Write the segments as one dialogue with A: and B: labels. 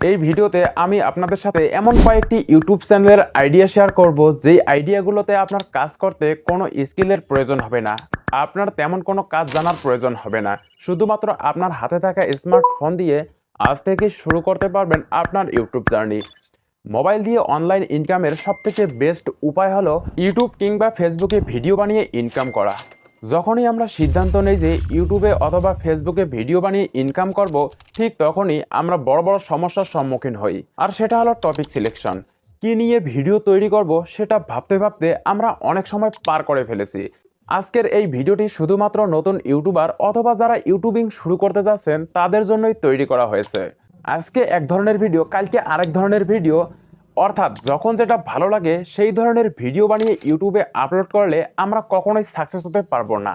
A: এই ভিডিওতে আমি আপনাদের সাথে এমন কয়েকটি ইউটিউব চ্যানেলের আইডিয়া শেয়ার করব, যেই আইডিয়াগুলোতে আপনার কাজ করতে কোনো স্কিলের প্রয়োজন হবে না, আপনার তেমন কোনো কাজ জানার প্রয়োজন হবে না। শুধুমাত্র আপনার হাতে থাকা স্মার্টফোন দিয়ে আজ থেকে শুরু করতে পারবেন আপনার ইউটিউব জার্নি। মোবাইল দিয়ে অনলাইন ইনকামের সবথেকে বেস্ট উপায় হলো ইউটিউব কিংবা ফেসবুকে ভিডিও বানিয়ে ইনকাম করা। যখনই আমরা সিদ্ধান্ত নেই যে ইউটিউবে অথবা ফেসবুকে ভিডিও বানিয়ে ইনকাম করব, ঠিক তখনই আমরা বড় বড় সমস্যার সম্মুখীন হই। আর সেটা হলো টপিক সিলেকশন কি নিয়ে ভিডিও তৈরি করব সেটা ভাবতে ভাবতে আমরা অনেক সময় পার করে ফেলেছি। আজকের এই ভিডিওটি শুধুমাত্র নতুন ইউটিউবার অথবা যারা ইউটিউবিং শুরু করতে যাচ্ছেন, তাদের জন্যই তৈরি করা হয়েছে। আজকে এক ধরনের ভিডিও, কালকে আরেক ধরনের ভিডিও অর্থাৎ যখন যেটা ভালো লাগে, সেই ধরনের ভিডিও বানিয়ে ইউটিউবে আপলোড করলে আমরা কখনোই সাকসেস হতে পারব না।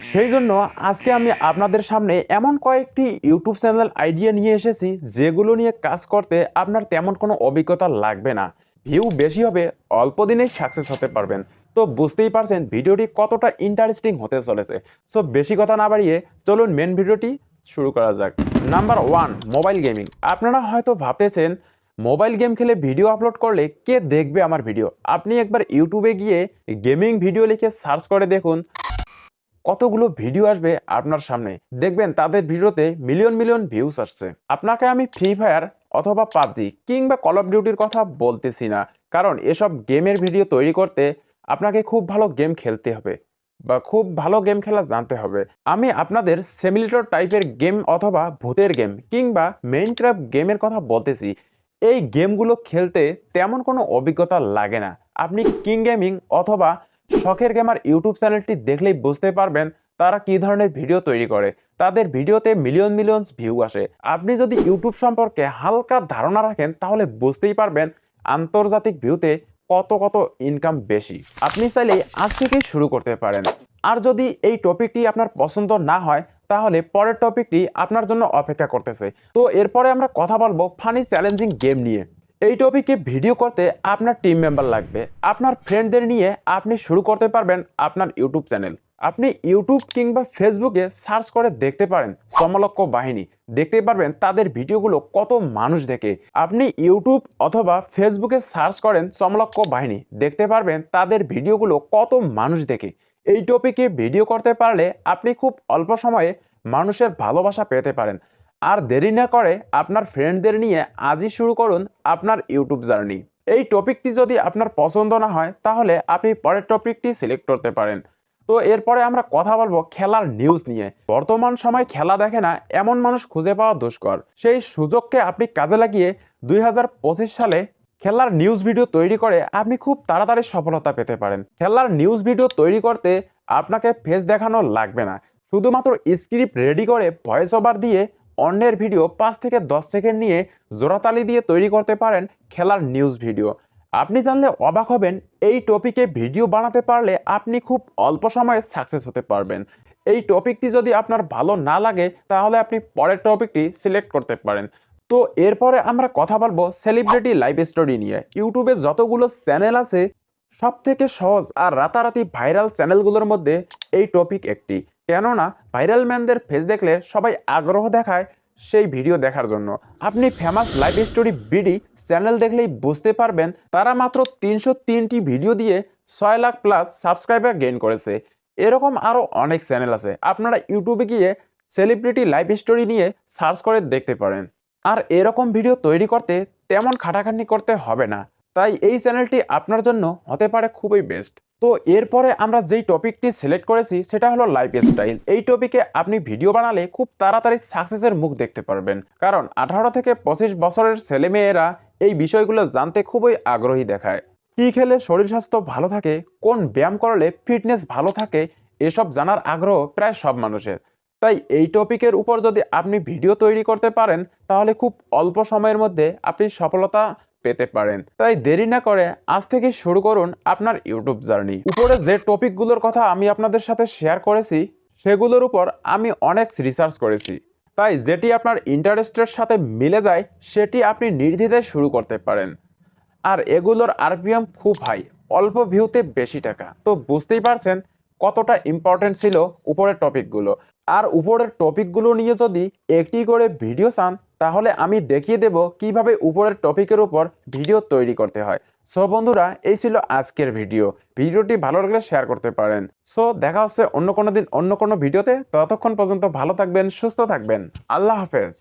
A: সেই জন্য আজকে আমি আপনাদের সামনে এমন কয়েকটি ইউটিউব চ্যানেল আইডিয়া নিয়ে এসেছি, যেগুলো নিয়ে কাজ করতে আপনার তেমন কোনো অভিজ্ঞতা লাগবে না। ভিউ বেশি হবে, অল্প দিনেই সাকসেস হতে পারবেন। তো বুঝতেই পারছেন, ভিডিওটি কতটা ইন্টারেস্টিং হতে চলেছে। সো বেশি কথা না বাড়িয়ে চলুন মেন ভিডিওটি শুরু করা যাক। নাম্বার ওয়ান মোবাইল গেমিং আপনারা হয়তো ভাবতেছেন মোবাইল গেম খেলে ভিডিও আপলোড করলে কে দেখবে আমার ভিডিও? আপনি একবার ইউটিউবে গিয়ে গেমিং ভিডিও লিখে সার্চ করে দেখুন। কতগুলো ভিডিও আসবে আপনার সামনে। দেখবেন তাদের ভিডিওতে মিলিয়ন মিলিয়ন ভিউজ আসছে। আপনাকে আমি ফ্রি ফায়ার অথবা পাবজি কিংবা কল অফ ডিউটির কথা বলতেছি না। কারণ এসব গেমের ভিডিও তৈরি করতে আপনাকে খুব ভালো গেম খেলতে হবে বা খুব ভালো গেম খেলা জানতে হবে। আমি আপনাদের সেমিলিটর টাইপের গেম অথবা ভূতের গেম কিংবা মেইন ট্র্যাপ গেমের কথা বলতেছি। এই গেমগুলো খেলতে তেমন কোনো অভিজ্ঞতা লাগে না। আপনি কিং গেমিং অথবা শখের গেমার ইউটিউব চ্যানেলটি দেখলেই বুঝতে পারবেন তারা কী ধরনের ভিডিও তৈরি করে। তাদের ভিডিওতে মিলিয়ন মিলিয়নস ভিউ আসে। আপনি যদি ইউটিউব সম্পর্কে হালকা ধারণা রাখেন, তাহলে বুঝতেই পারবেন আন্তর্জাতিক ভিউতে কত কত ইনকাম বেশি। আপনি চাইলে আজ থেকেই শুরু করতে পারেন। আর যদি এই টপিকটি আপনার পছন্দ না হয় তাহলে পরের টপিকটি আপনার জন্য অপেক্ষা করতেছে। তো এরপরে আমরা কথা বলব ফানি চ্যালেঞ্জিং গেম নিয়ে। এই টপিকে ভিডিও করতে আপনার টিম মেম্বার লাগবে। আপনার ফ্রেন্ডদের নিয়ে আপনি শুরু করতে পারবেন আপনার ইউটিউব চ্যানেল আপনি ইউটিউব কিংবা ফেসবুকে সার্চ করে দেখতে পারেন সমলক্ষ বাহিনী। দেখতে পারবেন তাদের ভিডিওগুলো কত মানুষ দেখে। আপনি ইউটিউব অথবা ফেসবুকে সার্চ করেন সমলক্ষ বাহিনী, দেখতে পারবেন তাদের ভিডিওগুলো কত মানুষ দেখে। এই টপিকে ভিডিও করতে পারলে আপনি খুব অল্প সময়ে মানুষের ভালোবাসা পেতে পারেন। আর দেরি না করে আপনার ফ্রেন্ডদের নিয়ে আজই শুরু করুন আপনার ইউটিউব জার্নি। এই টপিকটি যদি আপনার পছন্দ না হয়, তাহলে আপনি পরের টপিকটি সিলেক্ট করতে পারেন। তো এরপরে আমরা কথা বলব খেলার নিউজ নিয়ে। বর্তমান সময় খেলা দেখে না, এমন মানুষ খুঁজে পাওয়া দুষ্কর। সেই সুযোগকে আপনি কাজে লাগিয়ে দুই হাজার পঁচিশ সালে খেলার নিউজ ভিডিও তৈরি করে আপনি খুব তাড়াতাড়ি সফলতা পেতে পারেন। খেলার নিউজ ভিডিও তৈরি করতে আপনাকে ফেস দেখানো লাগবে না। শুধুমাত্র স্ক্রিপ্ট রেডি করে ভয়েস ওভার দিয়ে অন্যের ভিডিও পাঁচ থেকে দশ সেকেন্ড নিয়ে জোড়াতালি দিয়ে তৈরি করতে পারেন খেলার নিউজ ভিডিও আপনি জানলে অবাক হবেন, এই টপিকে ভিডিও বানাতে পারলে আপনি খুব অল্প সময়ে সাকসেস হতে পারবেন। এই টপিকটি যদি আপনার ভালো না লাগে, তাহলে আপনি পরের টপিকটি সিলেক্ট করতে পারেন। তো এরপরে আমরা কথা বলব সেলিব্রিটি লাইফ স্টোরি নিয়ে। ইউটিউবে যতগুলো চ্যানেল আছে সব থেকে সহজ আর রাতারাতি ভাইরাল চ্যানেলগুলোর মধ্যে এই টপিক একটি। কেননা ভাইরাল ম্যানদের ফেস দেখলে সবাই আগ্রহ দেখায় সেই ভিডিও দেখার জন্য। আপনি famous life story BD channel দেখলেই বুঝতে পারবেন তারা মাত্র তিনশো তিনটি ভিডিও দিয়ে ছয় লাখ প্লাস সাবস্ক্রাইবার গেইন করেছে। এরকম আরও অনেক চ্যানেল আছে। আপনারা ইউটিউবে গিয়ে সেলিব্রিটি লাইফ স্টোরি নিয়ে সার্চ করে দেখতে পারেন। আর এরকম ভিডিও তৈরি করতে তেমন খাটাখাটনি করতে হবে না। তাই এই চ্যানেলটি আপনার জন্য হতে পারে খুবই বেস্ট তো এরপরে আমরা যেই টপিকটি সিলেক্ট করেছি, সেটা হলো লাইফ স্টাইল এই টপিকে আপনি ভিডিও বানালে খুব তাড়াতাড়ি সাকসেসের মুখ দেখতে পারবেন। কারণ আঠারো থেকে পঁচিশ বছরের ছেলেমেয়েরা এই বিষয়গুলো জানতে খুবই আগ্রহী দেখায়। কি খেলে শরীর স্বাস্থ্য ভালো থাকে, কোন ব্যায়াম করলে ফিটনেস ভালো থাকে, এসব জানার আগ্রহ প্রায় সব মানুষের। তাই এই টপিকের উপর যদি আপনি ভিডিও তৈরি করতে পারেন, তাহলে খুব অল্প সময়ের মধ্যে আপনি সফলতা পেতে পারেন। তাই দেরি না করে আজ থেকে শুরু করুন আপনার ইউটিউব জার্নি। উপরে যে টপিকগুলোর কথা আমি আপনাদের সাথে শেয়ার করেছি, সেগুলোর উপর আমি অনেক রিসার্চ করেছি। তাই যেটি আপনার ইন্টারেস্টের সাথে মিলে যায়, সেটি আপনি নির্দ্বিধায় শুরু করতে পারেন। আর এগুলোর আরপিএম খুব হাই, অল্প ভিউতে বেশি টাকা। তো বুঝতেই পারছেন কতটা ইম্পর্টেন্ট ছিল উপরের টপিকগুলো। আর উপরের টপিকগুলো নিয়ে যদি একটি করে ভিডিও চান, তাহলে আমি দেখিয়ে দেব কীভাবে উপরের টপিকের উপর ভিডিও তৈরি করতে হয়। সো বন্ধুরা, এই ছিল আজকের ভিডিও। ভিডিওটি ভালো লাগলে শেয়ার করতে পারেন। সো দেখা হচ্ছে অন্য কোনো দিন অন্য কোনো ভিডিওতে। ততক্ষণ পর্যন্ত ভালো থাকবেন, সুস্থ থাকবেন। আল্লাহ হাফেজ।